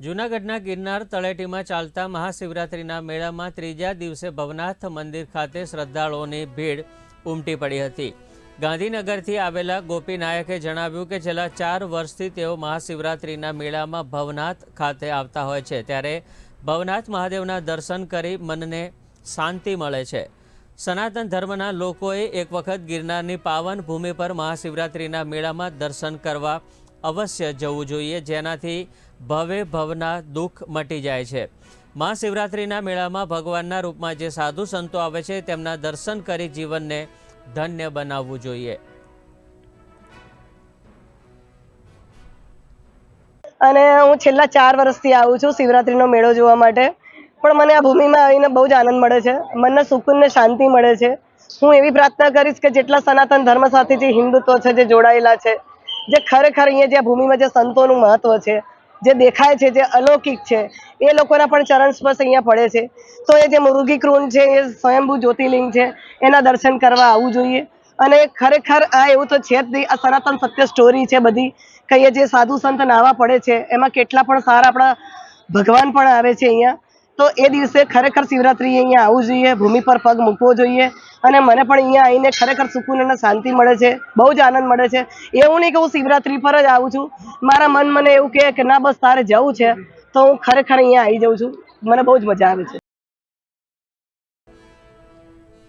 જૂનાગઢના ગિરનાર તળેટીમાં ચાલતા મહાશિવરાત્રિના મેળામાં ત્રીજા દિવસે ભવનાથ મંદિર ખાતે શ્રદ્ધાળુઓની ભીડ ઉમટી પડી હતી. ગાંધીનગરથી આવેલા ગોપી નાયકે જણાવ્યું કે છેલ્લા ચાર વર્ષથી તેઓ મહાશિવરાત્રિના મેળામાં ભવનાથ ખાતે આવતા હોય છે, ત્યારે ભવનાથ મહાદેવના દર્શન કરી મનને શાંતિ મળે છે. સનાતન ધર્મના લોકોએ એક વખત ગિરનારની પાવન ભૂમિ પર મહાશિવરાત્રિના મેળામાં દર્શન કરવા અવશ્ય જવું જોઈએ, જેનાથી ભવે ભવના દુઃખ મટી જાય છે. મહાશિવરાત્રિના મેળામાં ભગવાનના રૂપમાં જે સાધુ સંતો આવે છે, તેમના દર્શન કરી જીવનને ધન્ય બનાવવું જોઈએ. અને હું છેલ્લા ચાર વર્ષથી આવું છું શિવરાત્રિનો મેળો જોવા માટે. પણ મને આ ભૂમિમાં આવીને બહુ જ આનંદ મળે છે. મનને સુકૂન ને શાંતિ મળે છે. હું એવી પ્રાર્થના કરીશ કે જેટલા સનાતન ધર્મ સાથે જે હિન્દુત્વ છે જે જોડાયેલા છે જે ખરેખર અહીંયા જે ભૂમિમાં જે સંતોનું મહત્વ છે, જે દેખાય છે, જે અલૌકિક છે, એ લોકોના પણ ચરણ સ્પર્શ અહીંયા પડે છે. તો એ જે મુરુગી કૃંડ છે, એ સ્વયંભૂ જ્યોતિર્લિંગ છે, એના દર્શન કરવા આવવું જોઈએ. અને ખરેખર આ એવું તો છે જ નહીં, આ સનાતન સત્ય સ્ટોરી છે બધી. કહીએ જે સાધુ સંત નાવા પડે છે, એમાં કેટલા પણ સારા આપણા ભગવાન પણ આવે છે અહીંયા. તો એ દિવસે ખરેખર શિવરાત્રી અહીંયા આવવું જોઈએ, ભૂમિ પર પગ મૂકવો જોઈએ અને મને પણ અહીંયા આવીને ખરેખર સુકૂન અને શાંતિ મળે છે, બહુ જ આનંદ મળે છે. એવું નહીં કે હું શિવરાત્રી પર જ આવું છું. મારા મન મને એવું કહે કે ના બસ તારે જવું છે, તો હું ખરેખર અહીંયા આવી જાઉં છું. મને બહુ જ મજા આવે છે.